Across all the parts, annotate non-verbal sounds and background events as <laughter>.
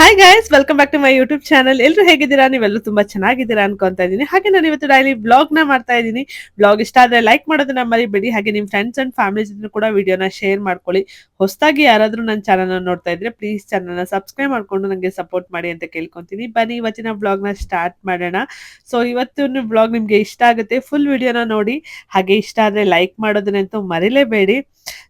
Hi guys welcome back to my YouTube channel ಎಲ್ಲರೂ ಹೇಗಿದ್ದೀರಾ? ನೀವೆಲ್ಲರೂ ತುಂಬಾ ಚೆನ್ನಾಗಿದ್ದೀರಾ ಅನ್ಕೊಂತ ಇದ್ದೀನಿ. ಹಾಗೆ ನಾನು ಇವತ್ತು ಡೈಲಿ ಬ್ಲಾಗ್ನ ಮಾಡ್ತಾ ಇದ್ದೀನಿ. ಬ್ಲಾಗ್ ಇಷ್ಟ ಆದ್ರೆ ಲೈಕ್ ಮಾಡೋದನ್ನ ಮರಿಬೇಡಿ. ಹಾಗೆ ನಿಮ್ ಫ್ರೆಂಡ್ಸ್ ಅಂಡ್ ಫ್ಯಾಮಿಲಿ ಜೊತೆ ಕೂಡ ವಿಡಿಯೋನ ಶೇರ್ ಮಾಡ್ಕೊಳ್ಳಿ. ಹೊಸದಾಗಿ ಯಾರಾದ್ರೂ ನನ್ನ ಚಾನಲ್ ನೋಡ್ತಾ ಇದ್ರೆ ಪ್ಲೀಸ್ ಚಾನಲ್ನ ಸಬ್ಸ್ಕ್ರೈಬ್ ಮಾಡ್ಕೊಂಡು ನನಗೆ ಸಪೋರ್ಟ್ ಮಾಡಿ ಅಂತ ಕೇಳ್ಕೊಂತೀನಿ. ಬನ್ನಿ, ಇವತ್ತಿನ ಬ್ಲಾಗ್ನ ಸ್ಟಾರ್ಟ್ ಮಾಡೋಣ. ಸೊ ಇವತ್ತಿನ ಬ್ಲಾಗ್ ನಿಮ್ಗೆ ಇಷ್ಟ ಆಗುತ್ತೆ ಫುಲ್ ವಿಡಿಯೋನ ನೋಡಿ. ಹಾಗೆ ಇಷ್ಟ ಆದ್ರೆ ಲೈಕ್ ಮಾಡೋದನ್ನಂತೂ ಮರಿಲೇಬೇಡಿ.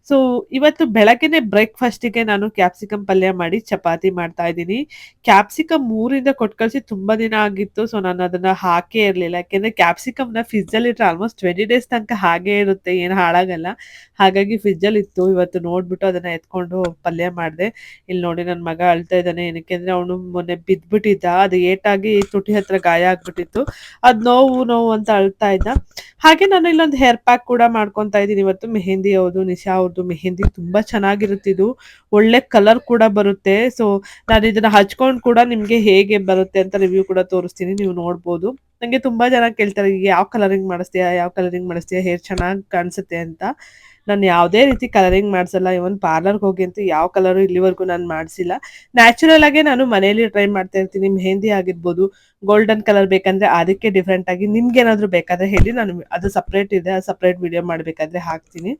ಸೊ ಇವತ್ತು ಬೆಳಗ್ಗೆನೆ ಬ್ರೇಕ್ಫಾಸ್ಟಿಗೆ ನಾನು ಕ್ಯಾಪ್ಸಿಕಮ್ ಪಲ್ಯ ಮಾಡಿ ಚಪಾತಿ ಮಾಡ್ತಾ ಇದ್ದೀನಿ. ಕ್ಯಾಪ್ಸಿಕಮ್ ಮೂರಿಂದ ಕೊಟ್ಟು ತುಂಬಾ ದಿನ ಆಗಿತ್ತು ಸೊ ನಾನು ಅದನ್ನ ಹಾಕೇ ಇರ್ಲಿಲ್ಲ. ನ ಫ್ರಿಜ್ ಅಲ್ಲಿ ಇಟ್ರೆ ಆಲ್ಮೋಸ್ಟ್ ಟ್ವೆಂಟಿ ಡೇಸ್ ತನಕ ಹಾಗೆ ಇರುತ್ತೆ, ಏನು ಹಾಳಾಗಲ್ಲ. ಹಾಗಾಗಿ ಇತ್ತು, ಇವತ್ತು ನೋಡ್ಬಿಟ್ಟು ಅದನ್ನ ಎತ್ಕೊಂಡು ಪಲ್ಯ ಮಾಡಿದೆ. ಇಲ್ಲಿ ನೋಡಿ ನನ್ನ ಮಗ ಅಳ್ತಾ ಇದ್ದಾನೆ, ಏನಕ್ಕೆ ಅಂದ್ರೆ ಅವನು ಮೊನ್ನೆ ಬಿದ್ಬಿಟ್ಟಿದ್ದ. ಅದು ಏಟಾಗಿ ತುಟಿ ಹತ್ರ ಗಾಯ ಆಗ್ಬಿಟ್ಟಿತ್ತು. ಅದ್ ನೋವು ನೋವು ಅಂತ ಅಳ್ತಾ ಇದ್ದ. ಹಾಗೆ ನಾನು ಇಲ್ಲೊಂದು ಹೇರ್ ಪ್ಯಾಕ್ ಕೂಡ ಮಾಡ್ಕೊತಾ ಇದ್ದೀನಿ. ಇವತ್ತು ಮೆಹಂದಿ ಅವ್ರದ್ದು ನಿಶಾ ಅವ್ರದ್ದು ಮೆಹಂದಿ ತುಂಬಾ ಚೆನ್ನಾಗಿರುತ್ತೆ ಇದು. ಒಳ್ಳೆ ಕಲರ್ ಕೂಡ ಬರುತ್ತೆ. ಸೊ ನಾನು ಇದನ್ನ ಹಚ್ಕೊಂಡು ಕೂಡ ನಿಮ್ಗೆ ಹೇಗೆ ಬರುತ್ತೆ ಅಂತ ರಿವ್ಯೂ ಕೂಡ ತೋರಿಸ್ತೀನಿ, ನೀವು ನೋಡ್ಬೋದು. ನಂಗೆ ತುಂಬಾ ಜನ ಕೇಳ್ತಾರೆ ಯಾವ ಕಲರಿಂಗ್ ಮಾಡಿಸ್ತೀಯಾ, ಯಾವ ಕಲರಿಂಗ್ ಮಾಡಿಸ್ತೀಯಾ ಹೇರ್ ಚೆನ್ನಾಗಿ ಕಾಣಿಸುತ್ತೆ ಅಂತ. ನಾನು ಯಾವುದೇ ರೀತಿ ಕಲರಿಂಗ್ ಮಾಡಿಸಲ್ಲ ಇವನ್ ಪಾರ್ಲರ್ಗೆ ಹೋಗಿ ಅಂತೂ ಯಾವ ಕಲರು ಇಲ್ಲಿವರೆಗೂ ನಾನು ಮಾಡಿಸಿಲ್ಲ. ನ್ಯಾಚುರಲ್ ಆಗೇ ನಾನು ಮನೆಯಲ್ಲಿ ಟ್ರೈ ಮಾಡ್ತಾ ಇರ್ತೀನಿ ಮೆಹಂದಿ ಆಗಿರ್ಬೋದು ಗೋಲ್ಡನ್ ಕಲರ್ ಬೇಕಂದ್ರೆ ಅದಕ್ಕೆ ಡಿಫ್ರೆಂಟ್ ಆಗಿ ನಿಮ್ಗೆ ಏನಾದ್ರು ಬೇಕಾದ್ರೆ ಹೇಳಿ ನಾನು ಅದು ಸಪ್ರೇಟ್ ಇದೆ ಸಪ್ರೇಟ್ ವಿಡಿಯೋ ಮಾಡಬೇಕಾದ್ರೆ ಹಾಕ್ತೀನಿ.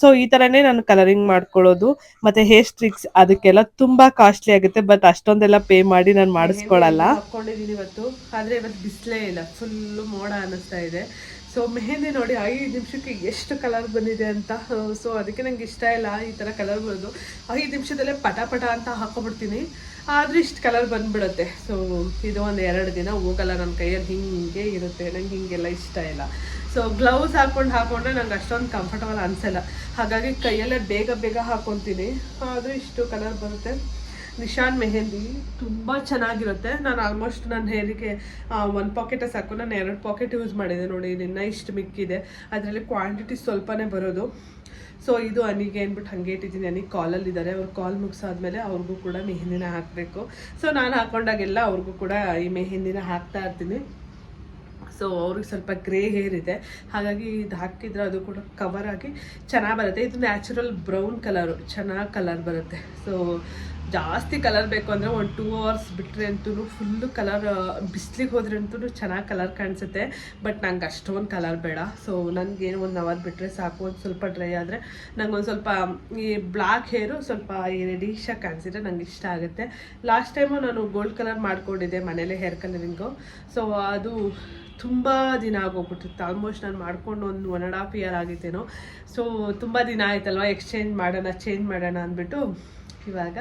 ಸೊ ಈ ತರನೇ ನಾನು ಕಲರಿಂಗ್ ಮಾಡ್ಕೊಳ್ಳೋದು ಮತ್ತೆ ಹೇರ್ ಸ್ಟ್ರಿಕ್ಸ್ ಅದಕ್ಕೆಲ್ಲ ತುಂಬಾ ಕಾಸ್ಟ್ಲಿ ಆಗುತ್ತೆ ಬಟ್ ಅಷ್ಟೊಂದೆಲ್ಲ ಪೇ ಮಾಡಿ ನಾನು ಮಾಡಿಸ್ಕೊಳ್ಳಲ್ಲ ಹಾಕೊಂಡಿದ್ದೀನಿ ಇವತ್ತು. ಆದ್ರೆ ಇವತ್ತು ಬಿಸಿಲೇ ಇಲ್ಲ ಫುಲ್ಲು ಮೋಡ ಅನ್ನಿಸ್ತಾ ಇದೆ. ಸೊ ಮೆಹಂದಿ ನೋಡಿ ಐದು ನಿಮಿಷಕ್ಕೆ ಎಷ್ಟು ಕಲರ್ ಬಂದಿದೆ ಅಂತ ಸೊ ಅದಕ್ಕೆ ನಂಗೆ ಇಷ್ಟ ಇಲ್ಲ ಈ ಥರ ಕಲರ್ ಬರೋದು. ಐದು ನಿಮಿಷದಲ್ಲೇ ಪಟ ಪಟ ಅಂತ ಹಾಕೊಬಿಡ್ತೀನಿ. ಆದರೆ ಇಷ್ಟು ಕಲರ್ ಬಂದ್ಬಿಡುತ್ತೆ. ಸೊ ಇದು ಒಂದು ಎರಡು ದಿನ ಹೋಗಲ್ಲ ನನ್ನ ಕೈಯಲ್ಲಿ ಹಿಂಗೆ ಇರುತ್ತೆ. ನಂಗೆ ಹಿಂಗೆಲ್ಲ ಇಷ್ಟ ಇಲ್ಲ. ಸೊ ಗ್ಲೌಸ್ ಹಾಕ್ಕೊಂಡು ಹಾಕೊಂಡ್ರೆ ನಂಗೆ ಅಷ್ಟೊಂದು ಕಂಫರ್ಟಬಲ್ ಅನಿಸಲ್ಲ. ಹಾಗಾಗಿ ಕೈಯಲ್ಲೇ ಬೇಗ ಬೇಗ ಹಾಕ್ಕೊತೀನಿ ಆದರೂ ಇಷ್ಟು ಕಲರ್ ಬರುತ್ತೆ. ನಿಶಾನ್ ಮೆಹಂದಿ ತುಂಬ ಚೆನ್ನಾಗಿರುತ್ತೆ. ನಾನು ಆಲ್ಮೋಸ್ಟ್ ನನ್ನ ಹೇರಿಗೆ ಒಂದು ಪಾಕೆಟೇ ಸಾಕು. ನಾನು ಎರಡು ಪಾಕೆಟ್ ಯೂಸ್ ಮಾಡಿದೆ ನೋಡಿ, ನಿನ್ನ ಇಷ್ಟು ಮಿಕ್ಕಿದೆ. ಅದರಲ್ಲಿ ಕ್ವಾಂಟಿಟಿ ಸ್ವಲ್ಪನೇ ಬರೋದು. ಸೊ ಇದು ಅನಿಗೆ ಅಂದ್ಬಿಟ್ಟು ಹಂಗೆ ಇಟ್ಟಿದ್ದೀನಿ. ಅನಿಗೆ ಕಾಲಲ್ಲಿ ಇದ್ದಾರೆ. ಅವ್ರು ಕಾಲ್ ಮುಗಿಸಾದ್ಮೇಲೆ ಅವ್ರಿಗೂ ಕೂಡ ಮೆಹಂದಿನ ಹಾಕಬೇಕು. ಸೊ ನಾನು ಹಾಕೊಂಡಾಗೆಲ್ಲ ಅವ್ರಿಗೂ ಕೂಡ ಈ ಮೆಹಂದಿನ ಹಾಕ್ತಾ ಇರ್ತೀನಿ. ಸೊ ಅವ್ರಿಗೆ ಸ್ವಲ್ಪ ಗ್ರೇ ಹೇರ್ ಇದೆ. ಹಾಗಾಗಿ ಇದು ಹಾಕಿದ್ರೆ ಅದು ಕೂಡ ಕವರ್ ಆಗಿ ಚೆನ್ನಾಗಿ ಬರುತ್ತೆ. ಇದು ನ್ಯಾಚುರಲ್ ಬ್ರೌನ್ ಕಲರು ಚೆನ್ನಾಗಿ ಕಲರ್ ಬರುತ್ತೆ. ಸೊ ಜಾಸ್ತಿ ಕಲರ್ ಬೇಕು ಅಂದರೆ ಒಂದು ಟೂ ಅವರ್ಸ್ ಬಿಟ್ಟರೆ ಅಂತೂ ಫುಲ್ಲು ಕಲರ್ ಬಿಸ್ಲಿಗೆ ಹೋದ್ರೆ ಅಂತೂ ಚೆನ್ನಾಗಿ ಕಲರ್ ಕಾಣಿಸುತ್ತೆ. ಬಟ್ ನಂಗೆ ಅಷ್ಟೊಂದು ಕಲರ್ ಬೇಡ. ಸೊ ನನಗೇನು ಒಂದು ಅವರ್ ಬಿಟ್ಟರೆ ಸಾಕು. ಒಂದು ಸ್ವಲ್ಪ ಡ್ರೈ ಆದರೆ ನಂಗೆ ಒಂದು ಸ್ವಲ್ಪ, ಈ ಬ್ಲ್ಯಾಕ್ ಹೇರು ಸ್ವಲ್ಪ ಈ ರೆಡಿಶಾಗಿ ಕಾಣಿಸಿದ್ರೆ ನಂಗೆ ಇಷ್ಟ ಆಗುತ್ತೆ. ಲಾಸ್ಟ್ ಟೈಮು ನಾನು ಗೋಲ್ಡ್ ಕಲರ್ ಮಾಡ್ಕೊಂಡಿದ್ದೆ ಮನೇಲೆ ಹೇರ್ ಕಲರಿಂಗು ಸೊ ಅದು ತುಂಬ ದಿನ ಆಗೋಗ್ಬಿಟ್ಟಿತ್ತು. ಆಲ್ಮೋಸ್ಟ್ ನಾನು ಮಾಡ್ಕೊಂಡು ಒಂದು ಒನ್ ಆ್ಯಂಡ್ ಹಾಫ್ ಇಯರ್ ಆಗಿತ್ತೇನೋ. ಸೊ ತುಂಬ ದಿನ ಆಯ್ತಲ್ವ? ಎಕ್ಸ್ಚೇಂಜ್ ಮಾಡೋಣ ಚೇಂಜ್ ಮಾಡೋಣ ಅಂದ್ಬಿಟ್ಟು ಇವಾಗ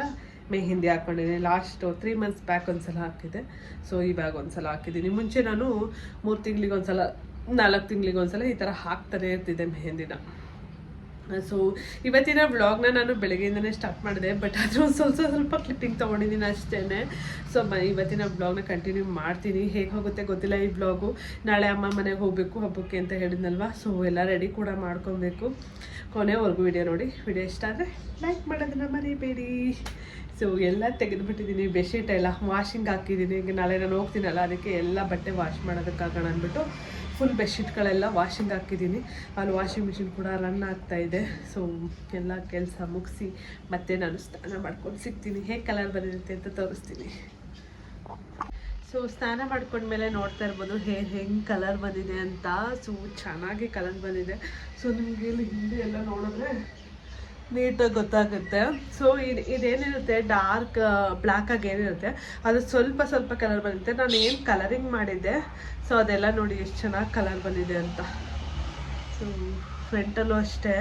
ಮೆಹಂದಿ ಹಾಕ್ಕೊಂಡಿದ್ದೀನಿ ಲಾಸ್ಟು ತ್ರೀ ಮಂತ್ಸ್ ಬ್ಯಾಕ್ ಒಂದ್ಸಲ ಹಾಕಿದ್ದೆ. ಸೊ ಇವಾಗ ಒಂದ್ಸಲ ಹಾಕಿದ್ದೀನಿ. ಮುಂಚೆ ನಾನು ಮೂರು ತಿಂಗಳಿಗೆ ಒಂದ್ಸಲ, ನಾಲ್ಕು ತಿಂಗಳಿಗೆ ಒಂದ್ಸಲ ಈ ಥರ ಹಾಕ್ತಾನೆ ಇರ್ತಿದ್ದೆ ಮೆಹಂದಿನ. ಸೊ ಇವತ್ತಿನ ವ್ಲಾಗ್ನ ನಾನು ಬೆಳಗ್ಗೆಯಿಂದನೇ ಸ್ಟಾರ್ಟ್ ಮಾಡಿದೆ. ಬಟ್ ಅದು ಒಂದು ಸ್ವಲ್ಪ ಸ್ವಲ್ಪ ಕ್ಲಿಪ್ಪಿಂಗ್ ತೊಗೊಂಡಿದ್ದೀನಿ ಅಷ್ಟೇ ಸೊ ಇವತ್ತಿನ ವ್ಲಾಗ್ನ ಕಂಟಿನ್ಯೂ ಮಾಡ್ತೀನಿ. ಹೇಗೆ ಹೋಗುತ್ತೆ ಗೊತ್ತಿಲ್ಲ ಈ ವ್ಲಾಗು ನಾಳೆ ಅಮ್ಮ ಮನೆಗೆ ಹೋಗಬೇಕು, ಹಬ್ಬಕ್ಕೆ ಅಂತ ಹೇಳಿದ್ನಲ್ವ. ಸೊ ಎಲ್ಲ ರೆಡಿ ಕೂಡ ಮಾಡ್ಕೊಬೇಕು. ಕೊನೆವರೆಗೂ ವಿಡಿಯೋ ನೋಡಿ. ವಿಡಿಯೋ ಇಷ್ಟ ಆದರೆ ಲೈಕ್ ಮಾಡೋದನ್ನ ಮರಿಬೇಡಿ. ಸೊ ಎಲ್ಲ ತೆಗೆದುಬಿಟ್ಟಿದ್ದೀನಿ ಬೆಡ್ಶೀಟ್ ಎಲ್ಲ ವಾಷಿಂಗ್ ಹಾಕಿದ್ದೀನಿ ಈಗ ನಾಳೆ ನಾನು ಹೋಗ್ತೀನಲ್ಲ, ಅದಕ್ಕೆ ಎಲ್ಲ ಬಟ್ಟೆ ವಾಶ್ ಮಾಡೋದಕ್ಕಾಗೋಣ ಅಂದ್ಬಿಟ್ಟು ಫುಲ್ ಬೆಡ್ಶೀಟ್ಗಳೆಲ್ಲ ವಾಷಿಂಗ್ ಹಾಕಿದ್ದೀನಿ ಅಲ್ಲಿ ವಾಷಿಂಗ್ ಮಿಷಿನ್ ಕೂಡ ರನ್ ಆಗ್ತಾ ಇದೆ. ಸೊ ಎಲ್ಲ ಕೆಲಸ ಮುಗಿಸಿ ಮತ್ತೆ ನಾನು ಸ್ನಾನ ಮಾಡ್ಕೊಂಡು ಸಿಗ್ತೀನಿ. ಹೇಗೆ ಕಲರ್ ಬಂದಿರುತ್ತೆ ಅಂತ ತೋರಿಸ್ತೀನಿ. ಸೊ ಸ್ನಾನ ಮಾಡ್ಕೊಂಡ್ಮೇಲೆ ನೋಡ್ತಾ ಇರ್ಬೋದು ಹೇರ್ ಹೆಂಗೆ ಕಲರ್ ಬಂದಿದೆ ಅಂತ. ಸೊ ಚೆನ್ನಾಗಿ ಕಲರ್ ಬಂದಿದೆ. ಸೊ ನಿಮಗೆ ಇಲ್ಲಿ ಹಿಂದೆ ಎಲ್ಲ ನೋಡಿದ್ರೆ ನೀಟಾಗಿ ಗೊತ್ತಾಗುತ್ತೆ. ಸೊ ಇದು ಇದೇನಿರುತ್ತೆ? ಡಾರ್ಕ್ ಬ್ಲ್ಯಾಕಾಗಿ ಏನಿರುತ್ತೆ? ಅದು ಸ್ವಲ್ಪ ಸ್ವಲ್ಪ ಕಲರ್ ಬಂದಿರುತ್ತೆ ನಾನು ಏನು ಕಲರಿಂಗ್ ಮಾಡಿದ್ದೆ? ಸೊ ಅದೆಲ್ಲ ನೋಡಿ ಎಷ್ಟು ಚೆನ್ನಾಗಿ ಕಲರ್ ಬಂದಿದೆ ಅಂತ. ಸೊ ಫ್ರಂಟಲ್ಲೂ ಅಷ್ಟೇ.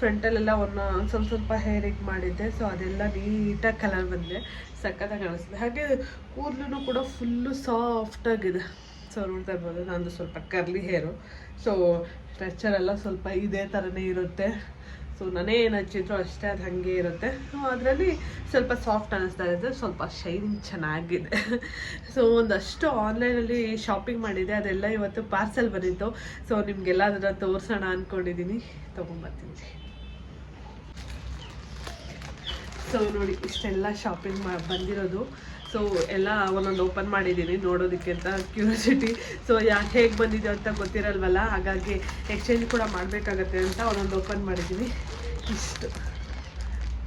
ಫ್ರಂಟಲ್ಲೆಲ್ಲ ಒಂದು ಸ್ವಲ್ಪ ಸ್ವಲ್ಪ ಹೇರಿಗೆ ಮಾಡಿದ್ದೆ. ಸೊ ಅದೆಲ್ಲ ನೀಟಾಗಿ ಕಲರ್ ಬಂದಿದೆ. ಸಖತ್ತಾಗಿ ಕಾಣಿಸ್ತದೆ. ಹಾಗೆ ಕೂದಲು ಕೂಡ ಫುಲ್ಲು ಸಾಫ್ಟಾಗಿದೆ ಸೊ ನೋಡ್ತಾ ಇರ್ಬೋದು. ನಂದು ಸ್ವಲ್ಪ ಕರ್ಲಿ ಹೇರು ಸೊ ಸ್ಟ್ರೆಚರೆಲ್ಲ ಸ್ವಲ್ಪ ಇದೇ ಥರನೇ ಇರುತ್ತೆ. ಸೊ ನಾನೇ ಏನು ಹಚ್ಚಿದ್ರು ಅಷ್ಟೇ ಅದು ಹಾಗೆ ಇರುತ್ತೆ. ಅದರಲ್ಲಿ ಸ್ವಲ್ಪ ಸಾಫ್ಟ್ ಅನ್ನಿಸ್ತಾ ಇದೆ ಸ್ವಲ್ಪ ಶೈನ್ ಚೆನ್ನಾಗಿದೆ. ಸೊ ಒಂದಷ್ಟು ಆನ್ಲೈನಲ್ಲಿ ಶಾಪಿಂಗ್ ಮಾಡಿದೆ, ಅದೆಲ್ಲ ಇವತ್ತು ಪಾರ್ಸೆಲ್ ಬಂದಿತ್ತು. ಸೊ ನಿಮಗೆಲ್ಲ ಅದನ್ನು ತೋರಿಸೋಣ ಅಂದ್ಕೊಂಡಿದ್ದೀನಿ ತೊಗೊಂಬರ್ತೀನಿ. ಸೊ ನೋಡಿ, ಇಷ್ಟೆಲ್ಲ ಶಾಪಿಂಗ್ ಮಾ, ಬಂದಿರೋದು. ಸೊ ಎಲ್ಲ ಒಂದೊಂದು ಓಪನ್ ಮಾಡಿದ್ದೀನಿ ನೋಡೋದಕ್ಕೆ ಅಂತ ಕ್ಯೂರಿಯಾಸಿಟಿ ಸೊ ಯಾಕೆ ಹೇಗೆ ಬಂದಿದೆ ಅಂತ ಗೊತ್ತಿರಲ್ವಲ್ಲ? ಹಾಗಾಗಿ ಎಕ್ಸ್ಚೇಂಜ್ ಕೂಡ ಮಾಡಬೇಕಾಗತ್ತೆ ಅಂತ ಒಂದೊಂದು ಓಪನ್ ಮಾಡಿದ್ದೀನಿ ಇಷ್ಟು.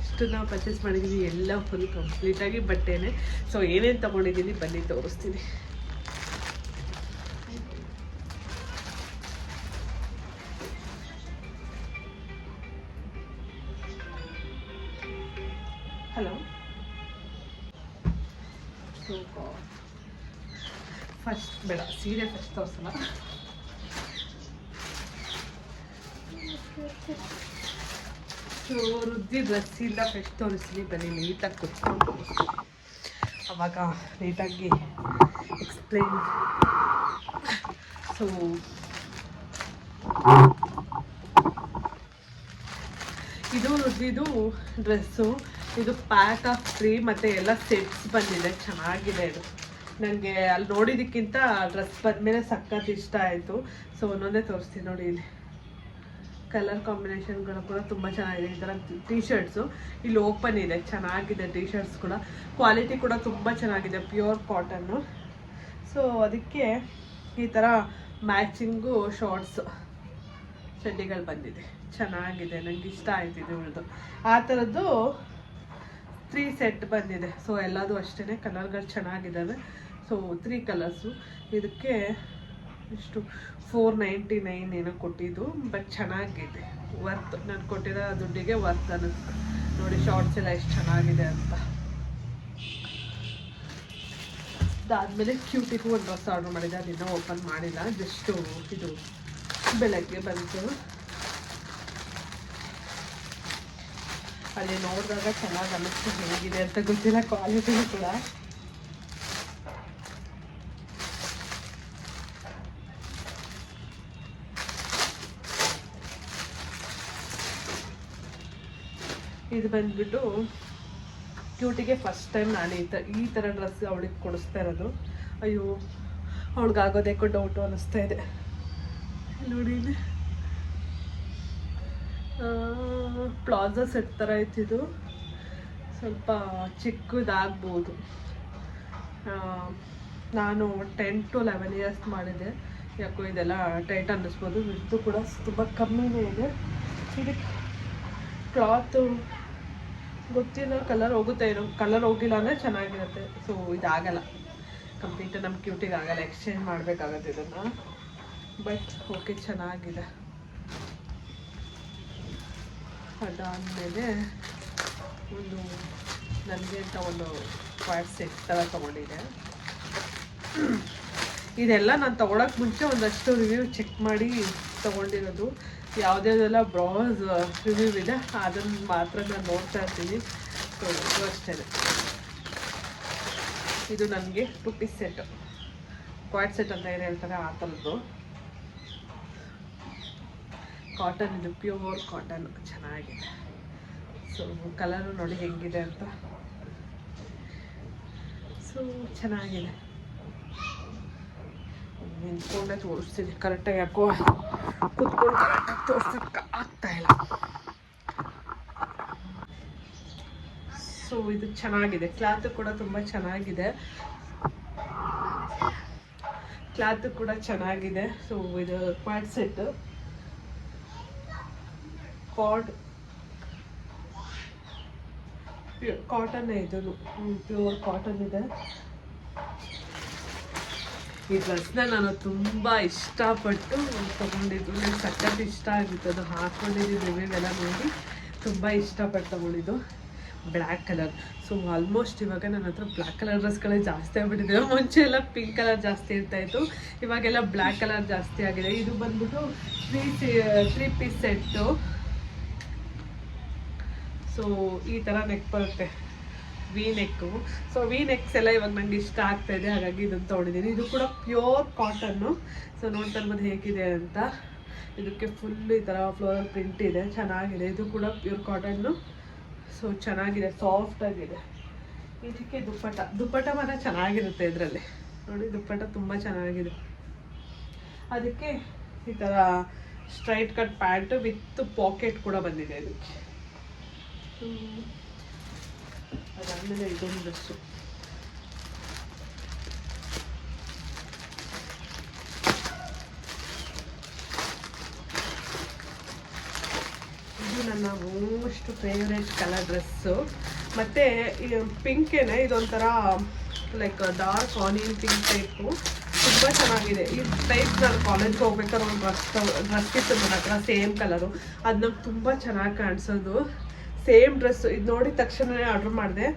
ಇಷ್ಟು ನಾವು ಪರ್ಚೇಸ್ ಮಾಡಿದ್ದೀವಿ ಎಲ್ಲ ಫುಲ್ ಕಂಪ್ಲೀಟಾಗಿ ಬಟ್ಟೆನೆ. ಸೊ ಏನೇನು ತೊಗೊಂಡಿದ್ದೀನಿ ಬನ್ನಿ ತೋರಿಸ್ತೀನಿ. ಹಲೋ ಫಸ್ಟ್ ಬೇಡ, ಸೀರೆ ಫಸ್ಟ್ ತೋರಿಸೋಣ. ಸೊ ರುದ್ದಿ ಡ್ರೆಸ್ಸಿಂದ ಫಸ್ಟ್ ತೋರಿಸ್ತೀನಿ, ಬನ್ನಿ, ನೀಟಾಗಿ ಕುತ್ಕೊಂಡು. ಅವಾಗ ನೀಟಾಗಿ ಎಕ್ಸ್ಪ್ಲೈನ್ ಸೊ ಇದು ರುದ್ದಿದು ಡ್ರೆಸ್ಸು ಇದು ಪ್ಯಾಕ್ ಆಫ್ ಫ್ರೀ ಮತ್ತು ಎಲ್ಲ ಸೆಟ್ಸ್ ಬಂದಿದೆ, ಚೆನ್ನಾಗಿದೆ ಇದು. ನನಗೆ ಅಲ್ಲಿ ನೋಡಿದ್ದಕ್ಕಿಂತ ಡ್ರೆಸ್ ಬಂದಮೇಲೆ ಸಖತ್ ಇಷ್ಟ ಆಯಿತು. ಸೊ ಒಂದೊಂದೇ ತೋರಿಸ್ತೀನಿ ನೋಡಿ ಇಲ್ಲಿ. ಕಲರ್ ಕಾಂಬಿನೇಷನ್ಗಳು ಕೂಡ ತುಂಬ ಚೆನ್ನಾಗಿದೆ. ಈ ಥರ ಟೀ ಶರ್ಟ್ಸು ಇಲ್ಲಿ ಓಪನ್ ಇದೆ. ಚೆನ್ನಾಗಿದೆ ಟೀ ಶರ್ಟ್ಸ್ ಕೂಡ. ಕ್ವಾಲಿಟಿ ಕೂಡ ತುಂಬ ಚೆನ್ನಾಗಿದೆ. ಪ್ಯೂರ್ ಕಾಟನ್ನು ಸೊ ಅದಕ್ಕೆ ಈ ಥರ ಮ್ಯಾಚಿಂಗು ಶಾರ್ಟ್ಸ್ ಚಡ್ಡಿಗಳು ಬಂದಿದೆ. ಚೆನ್ನಾಗಿದೆ. ನನಗೆ ಇಷ್ಟ ಆಯ್ತು ಇದು ಉಳಿದು. ಆ ಥರದ್ದು ತ್ರೀ ಸೆಟ್ ಬಂದಿದೆ. ಸೊ ಎಲ್ಲದೂ ಅಷ್ಟೇ ಕಲರ್ಗಳು ಚೆನ್ನಾಗಿದ್ದಾವೆ. ಸೊ ತ್ರೀ ಕಲರ್ಸು ಇದಕ್ಕೆ ಎಷ್ಟು ಫೋರ್ ನೈಂಟಿ ನೈನ್ ಏನೋ ಕೊಟ್ಟಿದ್ದು ಬಟ್ ಚೆನ್ನಾಗಿದೆ. ವರ್ತ್ ನಾನು ಕೊಟ್ಟಿರೋ ದುಡ್ಡಿಗೆ ವರ್ತ್ ಅನ್ನಿಸ್ತು. ನೋಡಿ ಶಾರ್ಟ್ಸ್ ಎಲ್ಲ ಎಷ್ಟು ಚೆನ್ನಾಗಿದೆ ಅಂತ. ಅದಾದಮೇಲೆ ಕ್ಯೂಟಿಗೂ ಒಂದು ಡ್ರೆಸ್ ಆರ್ಡರ್ ಮಾಡಿದೆ ಅದನ್ನ ಓಪನ್ ಮಾಡಿಲ್ಲ. ಜಸ್ಟು ಇದು ಬೆಳಗ್ಗೆ ಬಂತು. ಅಲ್ಲಿ ನೋಡಿದಾಗ ಚೆನ್ನಾಗಿ ಅನ್ನಿಸ್ತು, ಹೇಗಿದೆ ಅಂತ ಗೊತ್ತಿಲ್ಲ ಕ್ವಾಲಿಟಿನೂ ಕೂಡ. ಇದು ಬಂದ್ಬಿಟ್ಟು ಕ್ಯೂಟಿಗೆ ಫಸ್ಟ್ ಟೈಮ್ ನಾನು ಈ ಥರ ಈ ಥರ ಡ್ರೆಸ್ ಅವಳಿಗೆ ಕೊಡಿಸ್ತಾ ಇರೋದು. ಅಯ್ಯೋ ಅವಳಿಗಾಗೋದೇಕೋ ಡೌಟು ಅನ್ನಿಸ್ತಾ ಇದೆ. ನೋಡಿ ಪ್ಲಾಜೋ ಸೆಟ್ ಥರ ಇತ್ತಿದು ಸ್ವಲ್ಪ ಚಿಕ್ಕದಾಗ್ಬೋದು. ನಾನು ಟೆನ್ ಟು ಲೆವೆನ್ ಇಯರ್ಸ್ ಮಾಡಿದೆ ಯಾಕೋ ಇದೆಲ್ಲ ಟೈಟ್ ಅನ್ನಿಸ್ಬೋದು. ವಿಡ್ತು ಕೂಡ ತುಂಬ ಕಮ್ಮಿನೇ ಇದೆ. ಇದಕ್ಕೆ ಕ್ಲಾತು ಗೊತ್ತಿಲ್ಲ ಕಲರ್ ಹೋಗುತ್ತೆ ಏನೋ ಕಲರ್ ಹೋಗಿಲ್ಲ ಅಂದರೆ ಚೆನ್ನಾಗಿರುತ್ತೆ. ಸೊ ಇದಾಗಲ್ಲ. ಕಂಪ್ಲೀಟ್ ನಮ್ಮ ಕ್ಯೂಟಿಗೆ ಆಗಲ್ಲ ಎಕ್ಸ್ಚೇಂಜ್ ಮಾಡಬೇಕಾಗತ್ತೆ ಇದನ್ನು. ಬಟ್ ಓಕೆ ಚೆನ್ನಾಗಿದೆ. ಅದಾದಮೇಲೆ ಒಂದು, ನನಗೆ ಅಂತ ಒಂದು ಕ್ವಾಡ್ ಸೆಟ್ ಥರ ತೊಗೊಂಡಿದೆ ಇದೆಲ್ಲ ನಾನು ತೊಗೊಳಕ್ಕೆ ಮುಂಚೆ ಒಂದಷ್ಟು ರಿವ್ಯೂ ಚೆಕ್ ಮಾಡಿ ತೊಗೊಂಡಿರೋದು. ಯಾವುದ್ಯಾವ್ದೆಲ್ಲ ಬ್ರೌಸ್ ರಿವ್ಯೂ ಇದೆ, ಅದನ್ನು ಮಾತ್ರ ನಾನು ನೋಡ್ತಾ ಇರ್ತೀನಿ. ಸೊ ಅಷ್ಟೇ. ಇದು ನನಗೆ two piece set quad set ಅಂತ ಏನು ಹೇಳ್ತಾರೆ ಆ ಥರದ್ದು. ಕಾಟನ್ ಇದು ಪ್ಯೂರ್ ಕಾಟನ್ ಚೆನ್ನಾಗಿದೆ. ಸೊ ಕಲರು ನೋಡಿ ಹೆಂಗಿದೆ ಅಂತ. ಸೊ ಚೆನ್ನಾಗಿದೆ. ನಿಂತ್ಕೊಂಡೆ ತೋರಿಸ್ತೀನಿ. ಕರೆಕ್ಟಾಗಿ ಯಾಕೋ ಕುತ್ಕೊಂಡು ತೋರ್ಸಕ್ಕೆ ಆಗ್ತಾ ಇಲ್ಲ ಸೊ ಇದು ಚೆನ್ನಾಗಿದೆ. ಕ್ಲಾತ್ ಕೂಡ ತುಂಬ ಚೆನ್ನಾಗಿದೆ. ಕ್ಲಾತ್ ಕೂಡ ಚೆನ್ನಾಗಿದೆ. ಸೊ ಇದು ಕ್ವಾಡ್ ಸೆಟ್. ಕಾರ್ಡ್ ಕಾಟನ್ ಇದು. ಪ್ಯೂರ್ ಕಾಟನ್ ಇದೆ ಈ ಡ್ರೆಸ್ನ ನಾನು ತುಂಬ ಇಷ್ಟಪಟ್ಟು ತೊಗೊಂಡಿದ್ದು. ನನಗೆ ಸಖತ್ ಇಷ್ಟ ಆಗಿತ್ತು. ಅದು ಹಾಕ್ಕೊಂಡಿದ್ದು ರಿವ್ಯೂವೆಲ್ಲ ನೋಡಿ ತುಂಬ ಇಷ್ಟಪಟ್ಟು ತೊಗೊಂಡಿದ್ದು. ಬ್ಲ್ಯಾಕ್ ಕಲರ್ ಸೊ ಆಲ್ಮೋಸ್ಟ್ ಇವಾಗ ನನ್ನ ಹತ್ರ ಬ್ಲ್ಯಾಕ್ ಕಲರ್ ಡ್ರೆಸ್ಗಳೇ ಜಾಸ್ತಿ ಆಗಿಬಿಟ್ಟಿದೆ. ಮುಂಚೆ ಎಲ್ಲ ಪಿಂಕ್ ಕಲರ್ ಜಾಸ್ತಿ ಇರ್ತಾ ಇತ್ತು. ಇವಾಗೆಲ್ಲ ಬ್ಲ್ಯಾಕ್ ಕಲರ್ ಜಾಸ್ತಿ ಆಗಿದೆ. ಇದು ಬಂದ್ಬಿಟ್ಟು three three piece set so ಈ ಥರ ನೆಕ್ ಬರುತ್ತೆ. V neck so V necks ಎಲ್ಲ ಇವಾಗ ನಂಗೆ ಇಷ್ಟ ಆಗ್ತಾ ಇದೆ, ಹಾಗಾಗಿ ಇದನ್ನು ತೊಗೊಂಡಿದ್ದೀನಿ. ಇದು ಕೂಡ ಪ್ಯೂರ್ ಕಾಟನ್ನು ಸೊ ನೋಡ್ತಾ ಇರ್ಬೋದು ಹೇಗಿದೆ ಅಂತ. ಇದಕ್ಕೆ ಫುಲ್ ಈ ಥರ ಫ್ಲೋರಲ್ ಪ್ರಿಂಟ್ ಇದೆ, ಚೆನ್ನಾಗಿದೆ. ಇದು ಕೂಡ ಪ್ಯೂರ್ ಕಾಟನ್ನು ಸೊ ಚೆನ್ನಾಗಿದೆ ಸಾಫ್ಟ್ ಆಗಿದೆ. ಇದಕ್ಕೆ ದುಪ್ಪಟ ದುಪ್ಪಟ ಮಾತ್ರ ಚೆನ್ನಾಗಿರುತ್ತೆ ಇದರಲ್ಲಿ. ನೋಡಿ ದುಪ್ಪಟ ತುಂಬ ಚೆನ್ನಾಗಿದೆ. ಅದಕ್ಕೆ ಈ ಥರ straight cut pant with pocket ಕೂಡ ಬಂದಿದೆ ಇದಕ್ಕೆ. ಅದಾದಮೇಲೆ ಇದೊಂದು ಡ್ರೆಸ್ಸು ಇದು ನನ್ನ ಮೋಸ್ಟ್ ಫೇವ್ರೆಟ್ ಕಲರ್ ಡ್ರೆಸ್ಸು ಮತ್ತು ಪಿಂಕೇನೆ ಇದೊಂಥರ like dark onion pink type ತುಂಬ ಚೆನ್ನಾಗಿದೆ ಈ ಟೈಪ್ ನಾನು ಕಾಲೇಜ್ಗೆ ಹೋಗ್ಬೇಕಾದ್ರೆ ಒಂದು ಡ್ರೆಸ್ ಡ್ರೆಸ್ ಇತ್ತು ನನ್ನ ಹತ್ರ ಸೇಮ್ ಕಲರು ಅದು ನಮ್ಗೆ ತುಂಬ ಚೆನ್ನಾಗಿ ಕಾಣಿಸೋದು ಸೇಮ್ ಡ್ರೆಸ್, ಇದು ನೋಡಿದ ತಕ್ಷಣವೇ ಆರ್ಡರ್ ಮಾಡಿದೆ.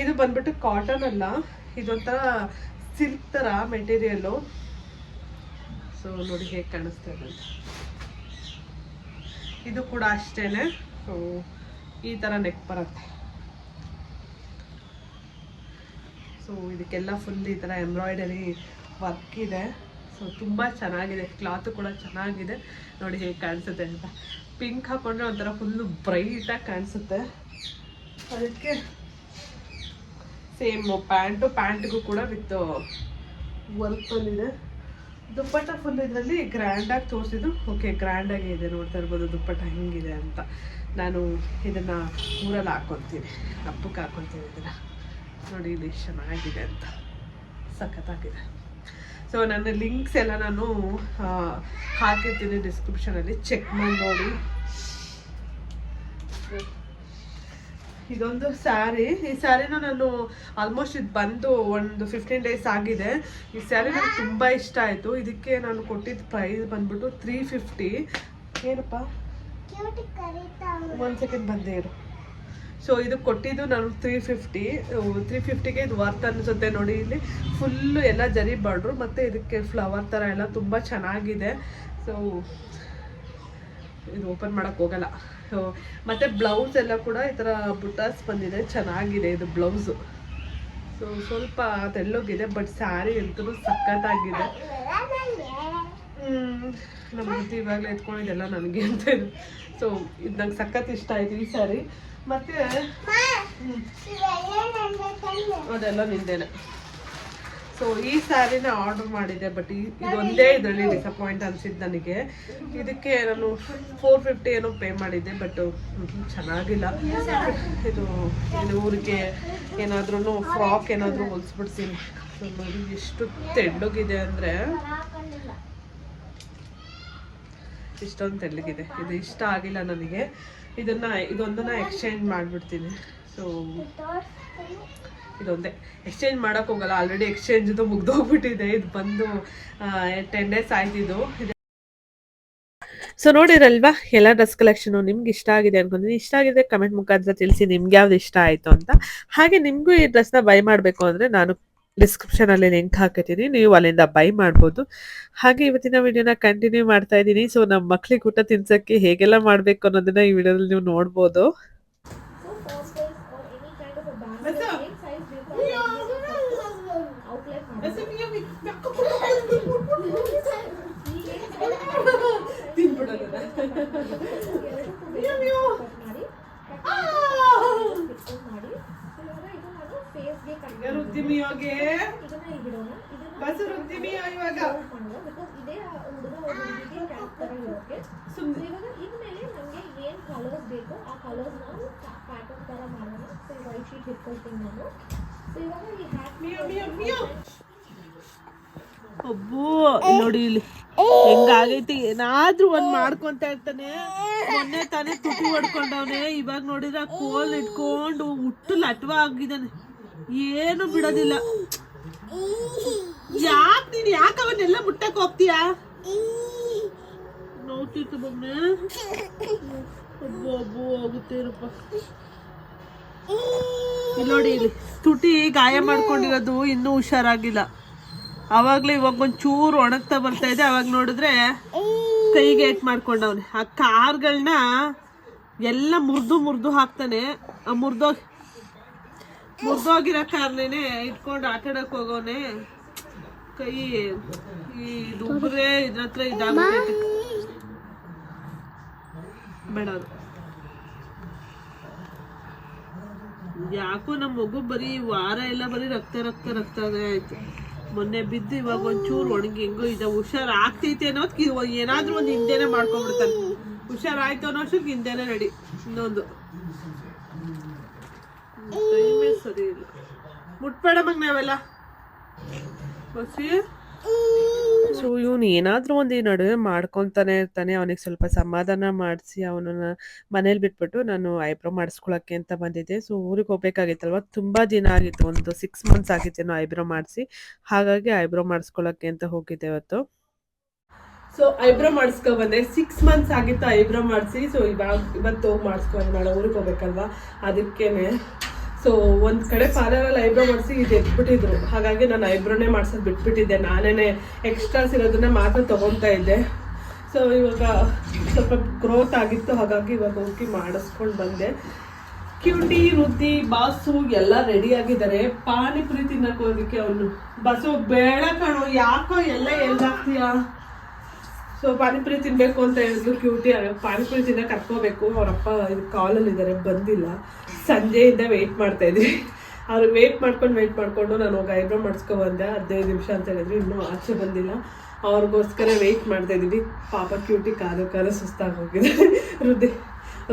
ಇದು ಬಂದ್ಬಿಟ್ಟು ಕಾಟನ್ ಅಲ್ಲ, ಇದೊಂಥರ ಸಿಲ್ಕ್ ಥರ ಮೆಟೀರಿಯಲ್ಲು ಸೊ ನೋಡಿ ಹೇಗೆ ಕಾಣಿಸ್ತಾ ಇದೆ ಇದು ಕೂಡ ಅಷ್ಟೇ ಸೊ ಈ ಥರ ನೆಕ್ ಬರುತ್ತೆ. ಸೊ ಇದಕ್ಕೆಲ್ಲ ಫುಲ್ ಈ ಥರ ಎಂಬ್ರಾಯ್ಡರಿ ವರ್ಕ್ ಇದೆ. ಸೊ ತುಂಬ ಚೆನ್ನಾಗಿದೆ. ಕ್ಲಾತು ಕೂಡ ಚೆನ್ನಾಗಿದೆ. ನೋಡಿ ಹೇಗೆ ಕಾಣಿಸುತ್ತೆ ಅಂತ. ಪಿಂಕ್ ಹಾಕೊಂಡ್ರೆ ಒಂಥರ ಫುಲ್ಲು ಬ್ರೈಟಾಗಿ ಕಾಣಿಸುತ್ತೆ. ಅದಕ್ಕೆ ಸೇಮ್ ಪ್ಯಾಂಟು ಪ್ಯಾಂಟ್ಗೂ ಕೂಡ ವಿತ್ ವರ್ಕ್ ಬಂದಿದೆ ದುಪ್ಪಟ್ಟ ಫುಲ್ ಇದರಲ್ಲಿ ಗ್ರ್ಯಾಂಡಾಗಿ ತೋರಿಸಿದ್ರು ಓಕೆ ಗ್ರ್ಯಾಂಡಾಗಿ ಇದೆ. ನೋಡ್ತಾ ಇರ್ಬೋದು ದುಪ್ಪಟ್ಟ ಹೆಂಗಿದೆ ಅಂತ. ನಾನು ಇದನ್ನು ಊರಲ್ಲಿ ಹಾಕ್ಕೊತೀನಿ ಹಬ್ಬಕ್ಕೆ ಹಾಕ್ಕೊತೀನಿ ಇದನ್ನು. ನೋಡಿ ಇದು ಚೆನ್ನಾಗಿದೆ ಅಂತ. ಸಖತ್ತಾಗಿದೆ. ಸೊ ನನ್ನ ಲಿಂಕ್ಸ್ ಎಲ್ಲ ನಾನು ಹಾಕಿದ್ದೀನಿ ಹಾಕಿರ್ತೀನಿ ಡಿಸ್ಕ್ರಿಪ್ಷನಲ್ಲಿ ಚೆಕ್ ಮಾಡಿ ನೋಡಿ. ಇದೊಂದು ಸ್ಯಾರಿ ಈ ಸ್ಯಾರಿನ ನಾನು ಆಲ್ಮೋಸ್ಟ್ ಇದು ಬಂದು ಒಂದು ಫಿಫ್ಟೀನ್ ಡೇಸ್ ಆಗಿದೆ. ಈ ಸ್ಯಾರಿ ನನಗೆ ತುಂಬ ಇಷ್ಟ ಆಯಿತು. ಇದಕ್ಕೆ ನಾನು ಕೊಟ್ಟಿದ್ದ ಪ್ರೈಸ್ ಬಂದ್ಬಿಟ್ಟು ತ್ರೀ ಫಿಫ್ಟಿ ಏನಪ್ಪ? ಒಂದು ಸೆಕೆಂಡ್ ಬಂದೇ ಇರು. ಸೊ ಇದು ಕೊಟ್ಟಿದ್ದು ನಾನು ತ್ರೀ ಫಿಫ್ಟಿ ತ್ರೀ ಫಿಫ್ಟಿಗೆ ಇದು ವರ್ತ್ ಅನಿಸುತ್ತೆ ನೋಡಿ ಇಲ್ಲಿ. ಫುಲ್ಲು ಎಲ್ಲ ಜರಿ ಬಾಡ್ರು ಮತ್ತು ಇದಕ್ಕೆ ಫ್ಲವರ್ ಥರ ಎಲ್ಲ ತುಂಬ ಚೆನ್ನಾಗಿದೆ. ಸೊ ಇದು ಓಪನ್ ಮಾಡೋಕ್ಕೆ ಹೋಗಲ್ಲ. ಸೊ ಮತ್ತು ಬ್ಲೌಸ್ ಎಲ್ಲ ಕೂಡ ಈ ಥರ ಬುಟಾಸ್ ಬಂದಿದೆ. ಚೆನ್ನಾಗಿದೆ ಇದು ಬ್ಲೌಸು ಸೊ ಸ್ವಲ್ಪ ತೆಳ್ಳೋಗಿದೆ ಬಟ್ ಸ್ಯಾರಿ ಅಂತೂ ಸಖತ್ತಾಗಿದೆ. ನಮ್ಮ ಇವಾಗಲೇ ಎತ್ಕೊಂಡಿದ್ದೆಲ್ಲ ನನಗೆ ಅಂತ ಸೊ ಇದು ನಂಗೆ ಸಖತ್ ಇಷ್ಟ ಆಯ್ತು ಈ ಸ್ಯಾರಿ ಮತ್ತೆ? ಅದೆಲ್ಲ ನಿಂದೇನೆ. ಸೊ ಈ ಸ್ಯಾರಿನ ಆರ್ಡರ್ ಮಾಡಿದ್ದೆ ಬಟ್ ಈ ಇದೊಂದೇ ಇದರಲ್ಲಿ ಡಿಸಪಾಯಿಂಟ್ ಅನ್ಸಿದ್ದು ನನಗೆ. ಇದಕ್ಕೆ ನಾನು ಫೋರ್ ಫಿಫ್ಟಿ ಏನೋ ಪೇ ಮಾಡಿದ್ದೆ ಬಟ್ ಚೆನ್ನಾಗಿಲ್ಲ. ಇದು ಇದು ಊರಿಗೆ ಏನಾದ್ರೂ ಫ್ರಾಕ್ ಏನಾದರೂ ಹೊಲಿಸ್ಬಿಡ್ತೀನಿ. ಎಷ್ಟು ತೆಳ್ಳಗಿದೆ ಅಂದರೆ. ಇಷ್ಟೊಂದು ತೆಳ್ಳಗಿದೆ. ಇದು ಇಷ್ಟ ಆಗಿಲ್ಲ ನನಗೆ. ಇದನ್ನ ಇದೊಂದನ್ನ ಎಕ್ಸ್ಚೇಂಜ್ ಮಾಡ್ಬಿಡ್ತೀನಿ. ಸೊ ಇದೊಂದೇ. ಎಕ್ಸ್ಚೇಂಜ್ ಮಾಡೋಕೆ ಹೋಗಲ್ಲ ಆಲ್ರೆಡಿ ಎಕ್ಸ್ಚೇಂಜ್ದು ಮುಗ್ದೋಗ್ಬಿಟ್ಟಿದೆ. ಇದು ಬಂದು ಟೆನ್ ಡೇಸ್ ಆಯ್ತಿದ್ದು ಸೊ ನೋಡಿರಲ್ವಾ, ಎಲ್ಲ ಡ್ರೆಸ್ ಕಲೆಕ್ಷನು ನಿಮ್ಗೆ ಇಷ್ಟ ಆಗಿದೆ ಅನ್ಕೊಂತೀನಿ. ಇಷ್ಟ ಆಗಿದೆ ಕಮೆಂಟ್ ಮುಖಾಂತರ ತಿಳಿಸಿ ನಿಮ್ಗೆ ಯಾವ್ದು ಇಷ್ಟ ಆಯ್ತು ಅಂತ. ಹಾಗೆ ನಿಮಗೂ ಈ ಡ್ರೆಸ್ನ ಬೈ ಮಾಡಬೇಕು ಅಂದರೆ ನಾನು ಡಿಸ್ಕ್ರಿಪ್ಷನ್ ಅಲ್ಲಿ ಲಿಂಕ್ ಹಾಕಿದ್ದೀನಿ ನೀವು ಅಲ್ಲಿಂದ ಬೈ ಮಾಡ್ಬೋದು. ಹಾಗೆ ಇವತ್ತಿನ ವಿಡಿಯೋನ ಕಂಟಿನ್ಯೂ ಮಾಡ್ತಾ ಇದ್ದೀನಿ. ಸೊ ನಮ್ಮ ಮಕ್ಳಿಗೆ ಊಟ ತಿನ್ಸಕ್ಕೆ ಹೇಗೆಲ್ಲ ಮಾಡಬೇಕು ಅನ್ನೋದನ್ನ ಈ ವಿಡಿಯೋದಲ್ಲಿ ನೀವು ನೋಡ್ಬೋದು. <laughs> ಇವಾಗ? ಒಬ್ಬು ನೋಡಿ ಇಲ್ಲಿ. ಹೆಂಗಾಗೈತಿ? ಏನಾದ್ರೂ ಒಂದ್ ಮಾಡ್ಕೊಂತ ಇರ್ತಾನೆ. ಮೊನ್ನೆ ತಾನೇ ತುಟಿ ಹೊಡ್ಕೊಂಡವನೆ. ಇವಾಗ ನೋಡಿದ್ರೆ ಕೋಲ್ ಇಟ್ಕೊಂಡು ಹುಟ್ಟು ಲಟ್ವ ಆಗಿದ್ದಾನೆ. ಏನು ಬಿಡೋದಿಲ್ಲ. ಯಾಕೆ ನೀನು ಯಾಕೆ ಅವನ್ನೆಲ್ಲ ಮುಟ್ಟಕ್ಕೆ ಹೋಗ್ತೀಯಾ? ನೋಡ್ತಿತ್ತು ಬೊಮ್ಮೆ ಒಬ್ಬು ಹೋಗುತ್ತೆ ಇರಪ್ಪ. ನೋಡಿ, ಇಲ್ಲಿ ತುಟಿ ಗಾಯ ಮಾಡ್ಕೊಂಡಿರೋದು ಇನ್ನೂ ಹುಷಾರಾಗಿಲ್ಲ. ಅವಾಗ್ಲೇ ಇವಾಗ ಒಂಚೂರು ಒಣಗ್ತಾ ಬರ್ತಾ ಇದೆ. ಅವಾಗ ನೋಡಿದ್ರೆ ಕೈಗೆ ಏಟ್ ಮಾಡ್ಕೊಂಡವನೆ. ಆ ಕಾರ್ಗಳನ್ನ ಎಲ್ಲ ಮುರಿದು ಮುರಿದು ಹಾಕ್ತಾನೆ. ಆ ಮುರಿದೋಗಿ ಮುರಿದೋಗಿರೋ ಕಾರ್ನೇನೆ ಇಟ್ಕೊಂಡು ಆಟ ಆಡಕ್ ಹೋಗೋನೆ. ಕೈ ಈ ಇದ್ರ ಹತ್ರ ಬೇಡ ಯಾಕೋ ನಮ್ಮ ಮಗು ಬರೀ ವಾರ ಎಲ್ಲ ಬರೀ ರಕ್ತ ರಕ್ತ ರಕ್ತ ಆಯ್ತು. ಮೊನ್ನೆ ಬಿದ್ದು ಇವಾಗ ಒಂಚೂರು ಒಣಗಿ ಹೆಂಗೋ ಇದೆ. ಹುಷಾರ್ ಆಗ್ತೈತೆ ಅನ್ನೋದಕ್ಕೆ ಏನಾದ್ರೂ ಒಂದು ಹಿಂದೆನೆ ಮಾಡ್ಕೊಂಡ್ಬಿಡ್ತಾನೆ. ಹುಷಾರಾಯ್ತು ಅನ್ನೋ ಅಷ್ಟಕ್ಕೆ ಹಿಂದೆನೆ ರೆಡಿ ಇನ್ನೊಂದು. ಟೈಮೇ ಸರಿ ಇಲ್ಲ ಮುಟ್ಬೇಡ ಮಗ ನಾವೆಲ್ಲ ಸೊ ಇವನು ಏನಾದ್ರೂ ಒಂದು ಈ ನಡುವೆ ಮಾಡ್ಕೊಂತಾನೆ ಇರ್ತಾನೆ. ಅವನಿಗೆ ಸ್ವಲ್ಪ ಸಮಾಧಾನ ಮಾಡಿಸಿ ಅವನನ್ನ ಮನೇಲಿ ಬಿಟ್ಬಿಟ್ಟು ನಾನು ಐಬ್ರೋ ಮಾಡಿಸ್ಕೊಳಕ್ಕೆ ಅಂತ ಬಂದಿದ್ದೆ. ಸೊ ಊರಿಗೆ ಹೋಗ್ಬೇಕಾಗಿತ್ತಲ್ವ? ತುಂಬಾ ದಿನ ಆಗಿತ್ತು. ಒಂದು ಸಿಕ್ಸ್ ಮಂತ್ಸ್ ಆಗಿತ್ತೇನೋ ಐಬ್ರೋ ಮಾಡಿಸಿ. ಹಾಗಾಗಿ ಐಬ್ರೋ ಮಾಡಿಸ್ಕೊಳಕ್ಕೆ ಅಂತ ಹೋಗಿದ್ದೆ ಇವತ್ತು. ಸೊ ಐಬ್ರೋ ಮಾಡಿಸ್ಕೊ ಬಂದೆ ಸಿಕ್ಸ್ ಮಂತ್ಸ್ ಆಗಿತ್ತು ಐಬ್ರೋ ಮಾಡಿಸಿ. ಸೊ ಇವಾಗ ಇವತ್ತು ಹೋಗಿ ಮಾಡಿಸ್ಕೊಂಡು ನಾಳೆ ಊರಿಗೆ ಹೋಗ್ಬೇಕಲ್ವಾ? ಅದಕ್ಕೇನೆ. ಸೊ ಒಂದ್ ಕಡೆ ಪಾರ್ಲರಲ್ಲಿ ಐಬ್ರೋ ಮಾಡಿಸಿ ಇದು ಎತ್ಬಿಟ್ಟಿದ್ರು. ಹಾಗಾಗಿ ನಾನು ಐಬ್ರೋನೇ ಮಾಡ್ಸೋದು ಬಿಟ್ಬಿಟ್ಟಿದ್ದೆ. ನಾನೇ ಎಕ್ಸ್ಟ್ರಾಸ್ ಇರೋದನ್ನ ಮಾತ್ರ ತಗೊಂತಾ ಇದ್ದೆ. ಸೊ ಇವಾಗ ಸ್ವಲ್ಪ ಗ್ರೋತ್ ಆಗಿತ್ತು. ಹಾಗಾಗಿ ಇವಾಗ ಹೋಗಿ ಮಾಡಿಸ್ಕೊಂಡು ಬಂದೆ. ಕ್ಯೂಟಿ ರುದ್ದಿ, ಬಾಸು ಎಲ್ಲ ರೆಡಿ ಆಗಿದ್ದಾರೆ. ಪಾನಿಪುರಿ ತಿನ್ನಕ್ ಹೋಗಕ್ಕೆ ಅವನು. ಬಸು, ಬೇಡ ಕಣೋ, ಯಾಕೋ ಎಲ್ಲ ಎಲ್ಲಾಗ್ತೀಯಾ ಸೊ ಪಾನಿಪುರಿ ತಿನ್ನಬೇಕು ಅಂತ ಹೇಳಿದ್ರು. ಕ್ಯೂಟಿ ಪಾನಿಪುರಿ ತಿನ್ನಕ್ಕೆ ಕರ್ಕೋಬೇಕು. ಅವರಪ್ಪ ಇದು ಕಾಲಲ್ಲಿ ಇದ್ದಾರೆ ಬಂದಿಲ್ಲ. ಸಂಜೆಯಿಂದ ವೆಯ್ಟ್ ಮಾಡ್ತಾ ಇದ್ವಿ. ಅವ್ರಿಗೆ ವೆಯ್ಟ್ ಮಾಡ್ಕೊಂಡು ವೆಯ್ಟ್ ಮಾಡಿಕೊಂಡು ನಾನು ಹೋಗಿ ಐಬ್ರೋ ಮಾಡಿಸ್ಕೊ ಬಂದೆ ಹದಿನೈದು ನಿಮಿಷ ಅಂತ ಹೇಳಿದ್ರು, ಇನ್ನೂ ಆಚೆ ಬಂದಿಲ್ಲ. ಅವ್ರಿಗೋಸ್ಕರ ವೆಯ್ಟ್ ಮಾಡ್ತಾ ಇದ್ದೀವಿ ಪಾಪ ಕ್ಯೂಟಿ ಕಾಲು ಕಾಲು ಸುಸ್ತಾಗಿ ಹೋಗಿದೆ ವೃದ್ಧಿ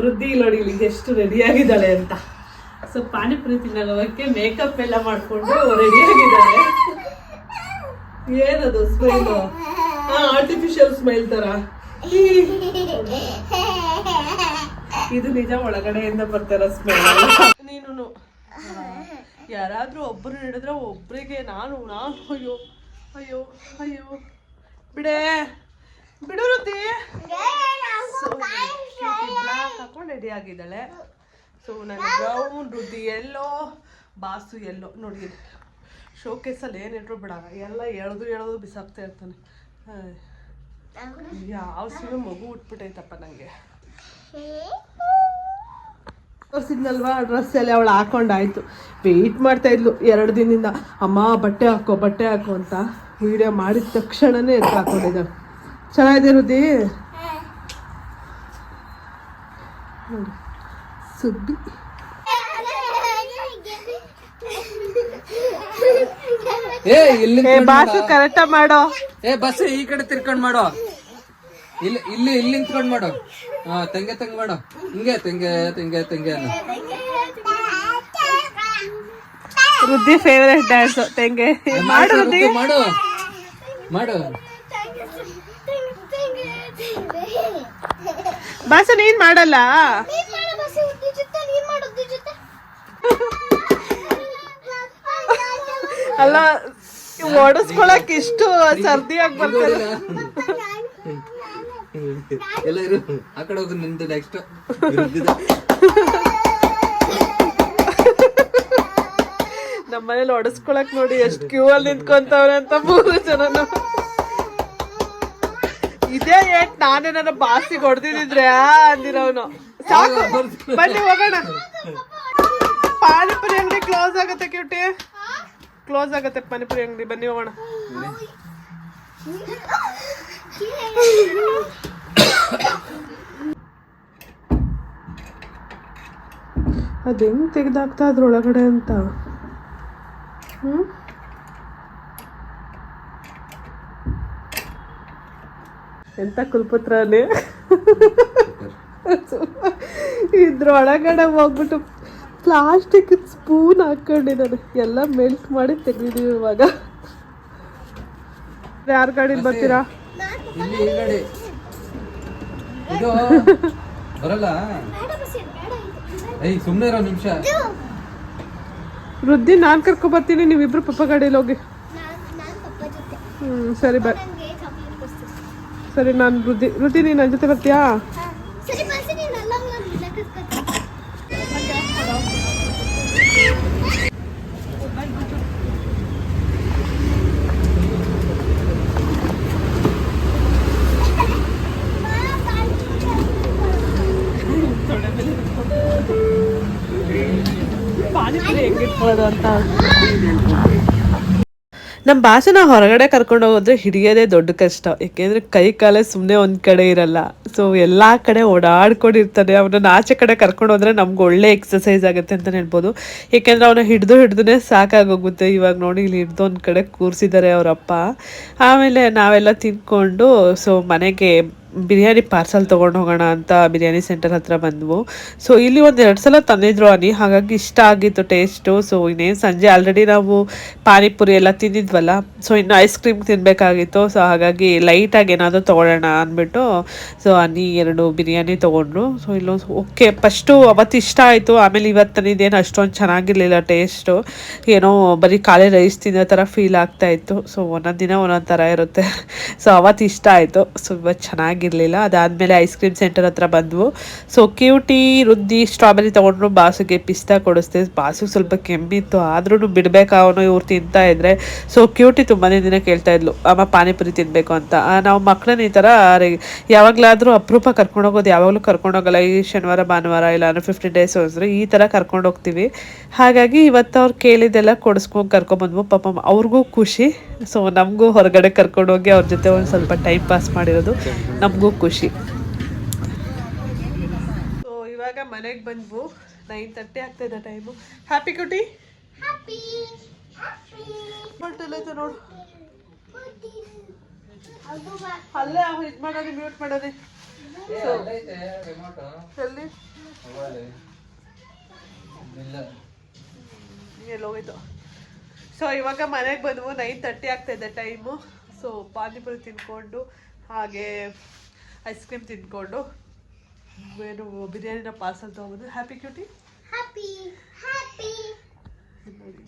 ವೃದ್ಧಿ ನೋಡಿ ಇಲ್ಲಿ ಎಷ್ಟು ರೆಡಿ ಆಗಿದ್ದಾಳೆ ಅಂತ. ಸೊ ಪಾನಿಪುರಿ ತಿನ್ನೋಗೋಕ್ಕೆ ಮೇಕಪ್ ಎಲ್ಲ ಮಾಡಿಕೊಂಡು ರೆಡಿ ಆಗಿದ್ದಾಳೆ. ಏನದು ಸ್ಮೈಲು ಆರ್ಟಿಫಿಷಿಯಲ್ ಸ್ಮೈಲ್ ಈ. ಇದು ನಿಜ ಒಳಗಡೆಯಿಂದ ಬರ್ತಾರ ಸ್ಮೆಲ್ ನೀನು ಯಾರಾದ್ರೂ ಒಬ್ರು ಹಿಡಿದ್ರೆ ಒಬ್ರಿಗೆ ನಾನು ನಾನು, ಅಯ್ಯೋ ಅಯ್ಯೋ ಅಯ್ಯೋ. ಬಿಡೇ, ಬಿಡು ರುತಿ. ಬ್ಲಾಕ್ ರೆಡಿ ಆಗಿದ್ದಾಳೆ. ಸೊ ನನ್ನ ಬ್ರೌನ್ ರುದ್ದಿ ಎಲ್ಲೋ, ಬಾಸು ಎಲ್ಲೋ. ನೋಡಿ ಶೋಕೇಸಲ್ಲಿ ಏನಿಟ್ರು ಬಿಡ. ಎಲ್ಲ ಎಳ್ದು ಎಳ್ದು ಬಿಸಾಕ್ತಾ ಇರ್ತಾನೆ. ಯಾವ ಸಿಗ ಮಗು ಉಟ್ಬಿಟ್ಟೈತಪ್ಪ ನನಗೆ ತೋರಿಸಿದ್ನಲ್ವಾ ಡ್ರೆಸ್ ಎಲ್ಲ ಅವಳು ಹಾಕೊಂಡಾಯ್ತು. ವೆಯ್ಟ್ ಮಾಡ್ತಾ ಇದ್ಲು ಎರಡು ದಿನದಿಂದ. ಅಮ್ಮ ಬಟ್ಟೆ ಹಾಕೋ ಬಟ್ಟೆ ಹಾಕೋ ಅಂತ ವಿಡಿಯೋ ಮಾಡಿದ ತಕ್ಷಣನೇ ಎತ್ತ ಹಾಕೊಂಡಿದ್ದಾಳೆ. ಚೆನ್ನಾಗಿದೆ ರುದಿ ಸುದ್ದಿ. ಏ ಇಲ್ಲಿ ಬಾಸು ಕರೆಕ್ಟಾಗಿ ಮಾಡೋ. ಏ ಬಸ್ ಈ ಕಡೆ ತಿರ್ಕೊಂಡ್ ಮಾಡೋ. ಇಲ್ಲಿ ಇಲ್ಲಿ ಇಲ್ಲಿ ನಿಂತ್ಕೊಂಡ್ ಮಾಡು. ಹಾ ತೆಂಗೆ ತಂಗ್ ಮಾಡು. ಹಿಂಗೆ ತೆಂಗೆ ತೆಂಗೆ ತೆಂಗೆ ಅನ್ನ. ರುದ್ದಿ ಫೇವ್ರೆಟ್ ಡ್ಯಾನ್ಸ್ ತೆಂಗೆ. ಮಾಡು ರುದ್ದಿ. ಮಾಡು. ಮಾಡು. ಬಾಸು ನೀನ್ ಮಾಡಲ್ಲ? ಅಲ್ಲ ಓಡಿಸ್ಕೊಳಕ್ ಇಷ್ಟು ಸರ್ದಿ ಆಗಿ ಬರ್ತಾರೆ. ಎಲ್ಲ ಇರು. ಆ ಕಡೆ ಹೋಗು ನಿಂದು ನೆಕ್ಸ್ಟ್ ನಮ್ಮನೇಲಿ ನೋಡಿ ಎಷ್ಟು ಕ್ಯೂ ಅಲ್ಲಿ ನಿಂತ್ಕೊಂತವ್ರೆ ಅಂತ ಮೂರು ಜನನು. ಇದೇ ಏಟ್ ನಾನೇನಾರ ಬಾಸಿ ಬಾಸಿಗೆ ಹೊಡೆದಿದ್ರೆ ಅಂದಿರವನು. ಸಾಕು ಬನ್ನಿ ಹೋಗೋಣ. ಪಾನಿಪುರಿ ಅಂಗಡಿ ಕ್ಲೋಸ್ ಆಗುತ್ತೆ ಕ್ಯೂಟಿ ಕ್ಲೋಸ್ ಆಗುತ್ತೆ ಪಾನಿಪುರಿ ಅಂಗಡಿ ಬನ್ನಿ ಹೋಗೋಣ. ಅದ್ ತೆಗ್ದಾಕ್ತಾ ಅದ್ರ ಅದ್ರೊಳಗಡೆ ಅಂತ? ಎಂತ ಕುಲ್ಪತ್ರನೇ? ಇದ್ರೊಳಗಡೆ ಹೋಗ್ಬಿಟ್ಟು ಪ್ಲಾಸ್ಟಿಕ್ ಸ್ಪೂನ್ ಹಾಕೊಂಡಿದ್ದಾನೆ ಎಲ್ಲ ಮೆಲ್ಟ್ ಮಾಡಿ ತೆಗ್ದಿದೀವಿ ಇವಾಗ. ಯಾರ ಗಾಡಿ ಬರ್ತೀರಾ? ಇದು ಬರಲ್ಲ? ಏಯ್ ಸುಮ್ಮನೆ ಇರೋ ನಿಮಿಷ. ವೃದ್ಧಿ ನಾನು ಕರ್ಕೊ ಬರ್ತೀನಿ ನೀವಿಬ್ರು ಪಪ್ಪ ಗಾಡಿಯಲ್ಲಿ ಹೋಗಿ. ಹ್ಮ್ ಸರಿ ಬರ್ ಸರಿ ನಾನು ವೃದ್ಧಿ ವೃದ್ಧಿ ನೀನ್ ನನ್ನ ಜೊತೆ ಬರ್ತೀಯಾ ಸರಿ ಬಸ್ ನೀನು ಅಲ್ಲ ಲೆಕ್ಕ ಪಾನಿಪುರಿ ಹೆಂಗಿಟ್ಕೊಳ್ಳೋದು ಅಂತ. ನಮ್ಮ ಭಾಷೆನ ಹೊರಗಡೆ ಕರ್ಕೊಂಡು ಹೋಗೋದ್ರೆ ಹಿಡಿಯೋದೇ ದೊಡ್ಡ ಕಷ್ಟ. ಯಾಕೆಂದ್ರೆ ಕೈ ಕಾಲೇ ಸುಮ್ಮನೆ ಒಂದು ಕಡೆ ಇರಲ್ಲ. ಸೊ ಎಲ್ಲಾ ಕಡೆ ಓಡಾಡ್ಕೊಂಡಿರ್ತಾನೆ. ಅವನನ್ನ ಆಚೆ ಕಡೆ ಕರ್ಕೊಂಡು ಹೋದ್ರೆ ನಮ್ಗೆ ಒಳ್ಳೆ ಎಕ್ಸಸೈಸ್ ಆಗುತ್ತೆ ಅಂತ ಹೇಳ್ಬೋದು. ಯಾಕೆಂದ್ರೆ ಅವನ ಹಿಡಿದು ಹಿಡ್ದೇ ಸಾಕಾಗೋಗುತ್ತೆ. ಇವಾಗ ನೋಡಿ ಇಲ್ಲಿ ಹಿಡ್ದು ಒಂದ್ ಕಡೆ ಕೂರಿಸಿದ್ದಾರೆ ಅವರಪ್ಪ ಆಮೇಲೆ ನಾವೆಲ್ಲ ತಿನ್ಕೊಂಡು ಸೊ ಮನೆಗೆ ಬಿರಿಯಾನಿ ಪಾರ್ಸಲ್ ತೊಗೊಂಡು ಹೋಗೋಣ ಅಂತ ಬಿರಿಯಾನಿ ಸೆಂಟರ್ ಹತ್ರ ಬಂದ್ವು. ಸೊ ಇಲ್ಲಿ ಒಂದು ಎರಡು ಸಲ ತಂದಿದ್ರು ಅನಿ ಹಾಗಾಗಿ ಇಷ್ಟ ಆಗಿತ್ತು ಟೇಸ್ಟು ಸೊ ಇನ್ನೇನು ಸಂಜೆ ಆಲ್ರೆಡಿ ನಾವು ಪಾನಿಪುರಿ ಎಲ್ಲ ತಿಂದಿದ್ವಲ್ಲ. ಸೊ ಇನ್ನು ಐಸ್ ಕ್ರೀಮ್ ತಿನ್ನಬೇಕಾಗಿತ್ತು ಸೊ ಹಾಗಾಗಿ ಲೈಟಾಗಿ ಏನಾದರೂ ತೊಗೊಳ್ಳೋಣ ಅಂದ್ಬಿಟ್ಟು ಸೊ ಅನಿ ಎರಡು ಬಿರಿಯಾನಿ ತೊಗೊಂಡ್ರು. ಸೊ ಇಲ್ಲೊಂದು ಓಕೆ ಫಸ್ಟು ಅವತ್ತು ಇಷ್ಟ ಆಯಿತು. ಆಮೇಲೆ ಇವತ್ತು ತಂದಿದ್ದೇನು ಅಷ್ಟೊಂದು ಚೆನ್ನಾಗಿರಲಿಲ್ಲ ಟೇಸ್ಟು ಏನೋ ಬರೀ ಖಾಲಿ ರೈಸ್ ತಿನ್ನೋ ಥರ ಫೀಲ್ ಆಗ್ತಾ ಇತ್ತು. ಸೊ ಒಂದೊಂದು ದಿನ ಒಂದೊಂದು ಥರ ಇರುತ್ತೆ. ಸೊ ಅವತ್ತು ಇಷ್ಟ ಆಯಿತು. ಸೊ ಇವತ್ತು ಚೆನ್ನಾಗಿರಲಿಲ್ಲ ಅದಾದಮೇಲೆ ಐಸ್ ಕ್ರೀಮ್ ಸೆಂಟರ್ ಹತ್ರ ಬಂದವು. ಸೊ ಕ್ಯೂಟಿ ರುದ್ದಿ ಸ್ಟ್ರಾಬೆರಿ ತೊಗೊಂಡ್ರು ಬಾಸುಗೆ ಪಿಸ್ತಾ ಕೊಡಿಸ್ದೆ. ಬಾಸುಗೆ ಸ್ವಲ್ಪ ಕೆಮ್ಮಿತ್ತು. ಆದ್ರೂ ಬಿಡಬೇಕಾ ಅವನು? ಇವ್ರು ತಿಂತಾ ಇದ್ರೆ. ಸೊ ಕ್ಯೂಟಿ ತುಂಬಾ ದಿನ ಕೇಳ್ತಾ ಇದ್ಲು. ಅಮ್ಮ, ಪಾನಿಪುರಿ ತಿನ್ನಬೇಕು ಅಂತ. ನಾವು ಮಕ್ಕಳನ್ನ ಈ ಥರ ಯಾವಾಗಲಾದರೂ ಅಪರೂಪ ಕರ್ಕೊಂಡೋಗೋದು ಯಾವಾಗಲೂ ಕರ್ಕೊಂಡೋಗಲ್ಲ ಈ ಶನಿವಾರ, ಭಾನುವಾರ, ಇಲ್ಲ ಅಂದ್ರೆ ಫಿಫ್ಟೀನ್ ಡೇಸ್ ಹೋದ್ರೆ ಈ ಥರ ಕರ್ಕೊಂಡು ಹೋಗ್ತೀವಿ. ಹಾಗಾಗಿ ಇವತ್ತು ಅವ್ರು ಕೇಳಿದ್ದೆಲ್ಲ ಕೊಡಿಸ್ಕೊಂಡು ಕರ್ಕೊಂಡ್ಬಂದ್ವು ಪಾಪ ಅವ್ರಿಗೂ ಖುಷಿ. ಸೊ ನಮಗೂ ಹೊರಗಡೆ ಕರ್ಕೊಂಡೋಗಿ ಅವ್ರ ಜೊತೆ ಒಂದು ಸ್ವಲ್ಪ ಟೈಮ್ ಪಾಸ್ ಮಾಡಿರೋದು. ನಮಗೂ ಖುಷಿ. ಸೊ ಇವಾಗ ಮನೆಗೆ ಬಂದ್ವು. ನೈನ್ ತರ್ಟಿ ಆಗ್ತಾಯಿದೆ ಟೈಮು ಹ್ಯಾಪಿ ಕುಟಿ ಬಟ್ಟೆಲ್ಲೈತೆ ನೋಡು. ಅಲ್ಲೇ ಇದು ಮಾಡೋದು ಮ್ಯೂಟ್ ಮಾಡೋದೆ. ಎಲ್ಲಿ? ಸೊ ಇವಾಗ ಮನೆಗೆ ಬಂದವು ನೈನ್ ತರ್ಟಿ ಆಗ್ತಾಯಿದೆ ಟೈಮು ಸೊ ಪಾನಿಪುರಿ ತಿನ್ಕೊಂಡು ಹಾಗೆ ಐಸ್ ಕ್ರೀಮ್ ತಿನ್ಕೊಂಡು ಏನು ಬಿರಿಯಾನಿನ ಪಾರ್ಸಲ್ ತೊಗೊಂಡು ಹ್ಯಾಪಿ ಕ್ಯೂಟಿ ನೋಡಿ.